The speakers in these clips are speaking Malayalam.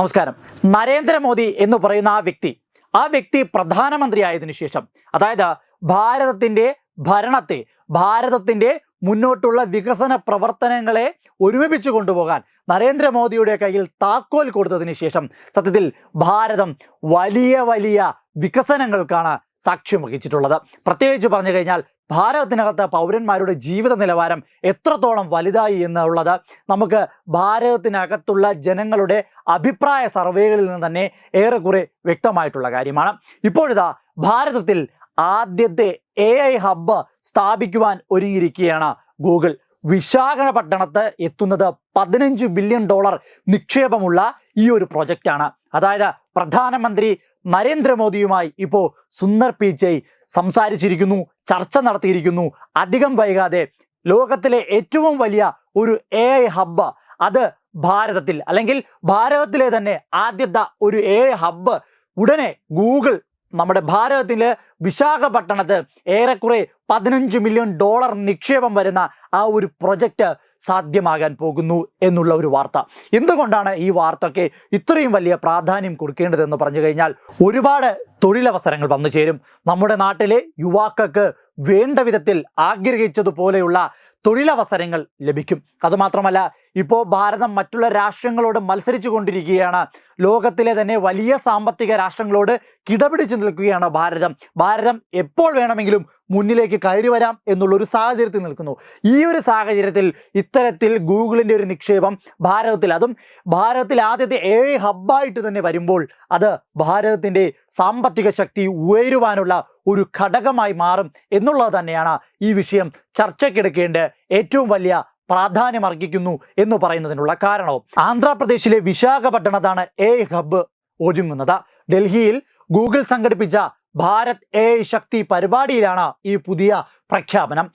നമസ്കാരം. നരേന്ദ്രമോദി എന്ന് പറയുന്ന ആ വ്യക്തി ആ വ്യക്തി പ്രധാനമന്ത്രിയായതിനു ശേഷം അതായത് ഭാരതത്തിന്റെ ഭരണത്തെ ഭാരതത്തിന്റെ മുന്നോട്ടുള്ള വികസന പ്രവർത്തനങ്ങളെ ഒരുമിപ്പിച്ചു കൊണ്ടുപോകാൻ നരേന്ദ്രമോദിയുടെ കയ്യിൽ താക്കോൽ കൊടുത്തതിന് ശേഷം സത്യത്തിൽ ഭാരതം വലിയ വലിയ വികസനങ്ങൾക്കാണ് സാക്ഷ്യം വഹിച്ചിട്ടുള്ളത്. പ്രത്യേകിച്ച് പറഞ്ഞു കഴിഞ്ഞാൽ ഭാരതത്തിനകത്ത് പൗരന്മാരുടെ ജീവിത നിലവാരം എത്രത്തോളം വലുതായി എന്നുള്ളത് നമുക്ക് ഭാരതത്തിനകത്തുള്ള ജനങ്ങളുടെ അഭിപ്രായ സർവേകളിൽ നിന്ന് തന്നെ ഏറെക്കുറെ വ്യക്തമായിട്ടുള്ള കാര്യമാണ്. ഇപ്പോഴിതാ ഭാരതത്തിൽ ആദ്യത്തെ എ ഐ ഹബ്ബ് സ്ഥാപിക്കുവാൻ ഒരുങ്ങിയിരിക്കുകയാണ് ഗൂഗിൾ. വിശാഖപട്ടണത്ത് എത്തുന്നത് പതിനഞ്ച് ബില്യൺ ഡോളർ നിക്ഷേപമുള്ള ഈ ഒരു പ്രൊജക്റ്റാണ് അതായത് പ്രധാനമന്ത്രി നരേന്ദ്രമോദിയുമായി ഇപ്പോൾ സുന്ദർ പി പിച്ചൈ സംസാരിച്ചിരിക്കുന്നു ചർച്ച നടത്തിയിരിക്കുന്നു. അധികം വൈകാതെ ലോകത്തിലെ ഏറ്റവും വലിയ ഒരു എ ഐ ഹബ്ബ് അത് ഭാരതത്തിൽ അല്ലെങ്കിൽ ഭാരതത്തിലെ തന്നെ ആദ്യത്തെ ഒരു എ ഐ ഹബ്ബ് ഉടനെ ഗൂഗിൾ നമ്മുടെ ഭാരതത്തിലെ വിശാഖപട്ടണത്ത് ഏറെക്കുറെ പതിനഞ്ച് മില്യൺ ഡോളർ നിക്ഷേപം വരുന്ന ആ ഒരു പ്രൊജക്റ്റ് സാധ്യമാകാൻ പോകുന്നു എന്നുള്ള ഒരു വാർത്ത. എന്തുകൊണ്ടാണ് ഈ വാർത്തയ്ക്ക് ഇത്രയും വലിയ പ്രാധാന്യം കൊടുക്കേണ്ടതെന്ന് പറഞ്ഞു കഴിഞ്ഞാൽ ഒരുപാട് തൊഴിലവസരങ്ങൾ വന്നു ചേരും. നമ്മുടെ നാട്ടിലെ യുവാക്കൾക്ക് വേണ്ട വിധത്തിൽ ആഗ്രഹിച്ചതുപോലെയുള്ള തൊഴിലവസരങ്ങൾ ലഭിക്കും. അതുമാത്രമല്ല ഇപ്പോൾ ഭാരതം മറ്റുള്ള രാഷ്ട്രങ്ങളോട് മത്സരിച്ചു കൊണ്ടിരിക്കുകയാണ്. ലോകത്തിലെ തന്നെ വലിയ സാമ്പത്തിക രാഷ്ട്രങ്ങളോട് കിടപിടിച്ചു നിൽക്കുകയാണ് ഭാരതം. ഭാരതം എപ്പോൾ വേണമെങ്കിലും മുന്നിലേക്ക് കയറി വരാം എന്നുള്ളൊരു സാഹചര്യത്തിൽ നിൽക്കുന്നു. ഈ ഒരു സാഹചര്യത്തിൽ ഇത്തരത്തിൽ ഗൂഗിളിന്റെ ഒരു നിക്ഷേപം ഭാരതത്തിൽ അതും ഭാരതത്തിൽ ആദ്യത്തെ എ ഹബായിട്ട് തന്നെ വരുമ്പോൾ അത് ഭാരതത്തിന്റെ സാമ്പത്തിക ശക്തി ഉയരുവാനുള്ള ഒരു ഘടകമായി മാറും എന്നുള്ളത് തന്നെയാണ് ഈ വിഷയം ചർച്ചയ്ക്കെടുക്കേണ്ട ഏറ്റവും വലിയ പ്രാധാന്യം അർഹിക്കുന്നു എന്ന് പറയുന്നതിനുള്ള കാരണവും. ആന്ധ്രാപ്രദേശിലെ വിശാഖപട്ടണത്താണ് എ ഹബ്ബ് ഒരുങ്ങുന്നത്. ഡൽഹിയിൽ ഗൂഗിൾ സംഘടിപ്പിച്ച ഭാരത് എ ശക്തി പരിപാടിയിലാണ് ഈ പുതിയ പ്രഖ്യാപനം.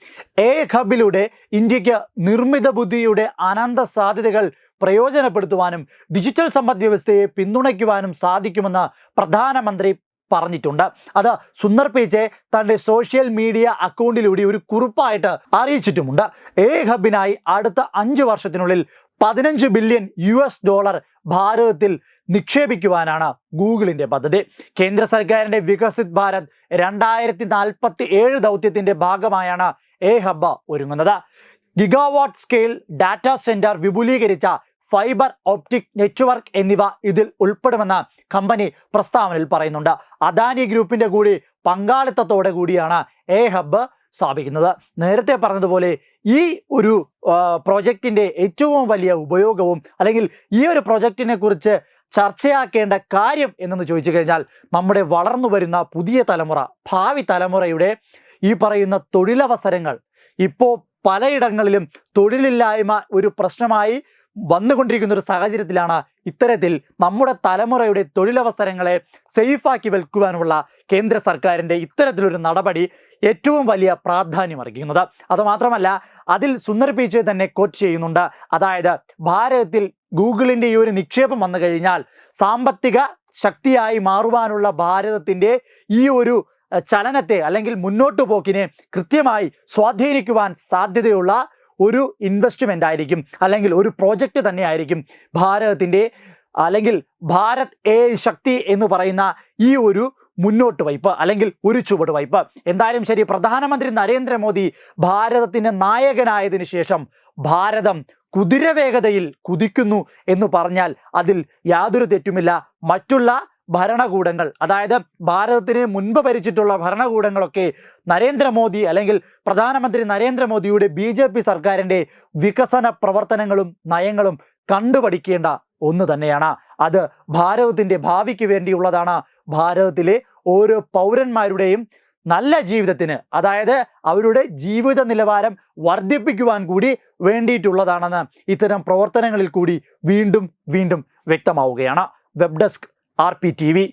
എ ഹബിലൂടെ ഇന്ത്യയ്ക്ക് നിർമ്മിത ബുദ്ധിയുടെ അനന്ത സാധ്യതകൾ പ്രയോജനപ്പെടുത്തുവാനും ഡിജിറ്റൽ സമ്പദ് വ്യവസ്ഥയെ പിന്തുണയ്ക്കുവാനും സാധിക്കുമെന്ന് പ്രധാനമന്ത്രി പറഞ്ഞിട്ടുണ്ട്. അത് സുന്ദർ പിച്ചെ തന്റെ സോഷ്യൽ മീഡിയ അക്കൗണ്ടിലൂടെ ഒരു കുറിപ്പായിട്ട് അറിയിച്ചിട്ടുമുണ്ട്. എ ഹബിനായി അടുത്ത അഞ്ച് വർഷത്തിനുള്ളിൽ പതിനഞ്ച് ബില്യൺ യു എസ് ഡോളർ ഭാരതത്തിൽ നിക്ഷേപിക്കുവാനാണ് ഗൂഗിളിന്റെ പദ്ധതി. കേന്ദ്ര സർക്കാരിന്റെ വികസിത് ഭാരത് രണ്ടായിരത്തി നാൽപ്പത്തി ഏഴ് ദൗത്യത്തിന്റെ ഭാഗമായാണ് എ ഹബ്ബ ഒരുങ്ങുന്നത്. ഗിഗാവാട്ട് സ്കെയിൽ ഡാറ്റാ സെന്റർ വിപുലീകരിച്ച ഫൈബർ ഓപ്റ്റിക് നെറ്റ്വർക്ക് എന്നിവ ഇതിൽ ഉൾപ്പെടുമെന്ന് കമ്പനി പ്രസ്താവനയിൽ പറയുന്നുണ്ട്. അദാനി ഗ്രൂപ്പിന്റെ കൂടി പങ്കാളിത്തത്തോടെ കൂടിയാണ് എ ഹബ്ബ് സ്ഥാപിക്കുന്നത്. നേരത്തെ പറഞ്ഞതുപോലെ ഈ ഒരു പ്രോജക്റ്റിന്റെ ഏറ്റവും വലിയ ഉപയോഗവും അല്ലെങ്കിൽ ഈ ഒരു പ്രോജക്റ്റിനെ കുറിച്ച് ചർച്ചയാക്കേണ്ട കാര്യം എന്നെന്ന് ചോദിച്ചു കഴിഞ്ഞാൽ നമ്മുടെ വളർന്നു വരുന്ന പുതിയ തലമുറ ഭാവി തലമുറയുടെ ഈ പറയുന്ന തൊഴിലവസരങ്ങൾ ഇപ്പോൾ പലയിടങ്ങളിലും തൊഴിലില്ലായ്മ ഒരു പ്രശ്നമായി വന്നുകൊണ്ടിരിക്കുന്ന ഒരു സാഹചര്യത്തിലാണ് ഇത്തരത്തിൽ നമ്മുടെ തലമുറയുടെ തൊഴിലവസരങ്ങളെ സേഫാക്കി വെക്കുവാനുള്ള കേന്ദ്ര സർക്കാരിന്റെ ഇത്തരത്തിലൊരു നടപടി ഏറ്റവും വലിയ പ്രാധാന്യം അർഹിക്കുന്നത്. അതുമാത്രമല്ല അതിൽ സുന്ദർ പിച്ചെ തന്നെ കോച്ച് ചെയ്യുന്നുണ്ട്. അതായത് ഭാരതത്തിൽ ഗൂഗിളിന്റെ ഈ ഒരു നിക്ഷേപം വന്നു കഴിഞ്ഞാൽ സാമ്പത്തിക ശക്തിയായി മാറുവാനുള്ള ഭാരതത്തിന്റെ ഈ ഒരു ചലനത്തെ അല്ലെങ്കിൽ മുന്നോട്ടു പോക്കിനെ കൃത്യമായി സ്വാധീനിക്കുവാൻ സാധ്യതയുള്ള ഒരു ഇൻവെസ്റ്റ്മെന്റ് ആയിരിക്കും. അല്ലെങ്കിൽ ഒരു പ്രോജക്റ്റ് തന്നെയായിരിക്കും ഭാരതത്തിന്റെ അല്ലെങ്കിൽ ഭാരത് എ ശക്തി എന്ന് പറയുന്ന ഈ ഒരു മുന്നോട്ട് വയ്പ് അല്ലെങ്കിൽ ഒരു ചുവട് വയ്പ് എന്തായാലും ശരി പ്രധാനമന്ത്രി നരേന്ദ്രമോദി ഭാരതത്തിന്റെ നായകനായതിനു ശേഷം ഭാരതം കുതിരവേഗതയിൽ കുതിക്കുന്നു എന്ന് പറഞ്ഞാൽ അതിൽ യാതൊരു തെറ്റുമില്ല. മറ്റുള്ള ഭരണകൂടങ്ങൾ അതായത് ഭാരതത്തിന് മുൻപ് ഭരിച്ചിട്ടുള്ള ഭരണകൂടങ്ങളൊക്കെ നരേന്ദ്രമോദി അല്ലെങ്കിൽ പ്രധാനമന്ത്രി നരേന്ദ്രമോദിയുടെ ബി ജെ പി സർക്കാരിന്റെ വികസന പ്രവർത്തനങ്ങളും നയങ്ങളും കണ്ടുപഠിക്കേണ്ട ഒന്ന് തന്നെയാണ്. അത് ഭാരതത്തിന്റെ ഭാവിക്ക് വേണ്ടിയുള്ളതാണ്. ഭാരതത്തിലെ ഓരോ പൗരന്മാരുടെയും നല്ല ജീവിതത്തിന് അതായത് അവരുടെ ജീവിത നിലവാരം വർദ്ധിപ്പിക്കുവാൻ കൂടി വേണ്ടിയിട്ടുള്ളതാണെന്ന് ഇത്തരം പ്രവർത്തനങ്ങളിൽ കൂടി വീണ്ടും വീണ്ടും വ്യക്തമാവുകയാണ്. Web desk R P T V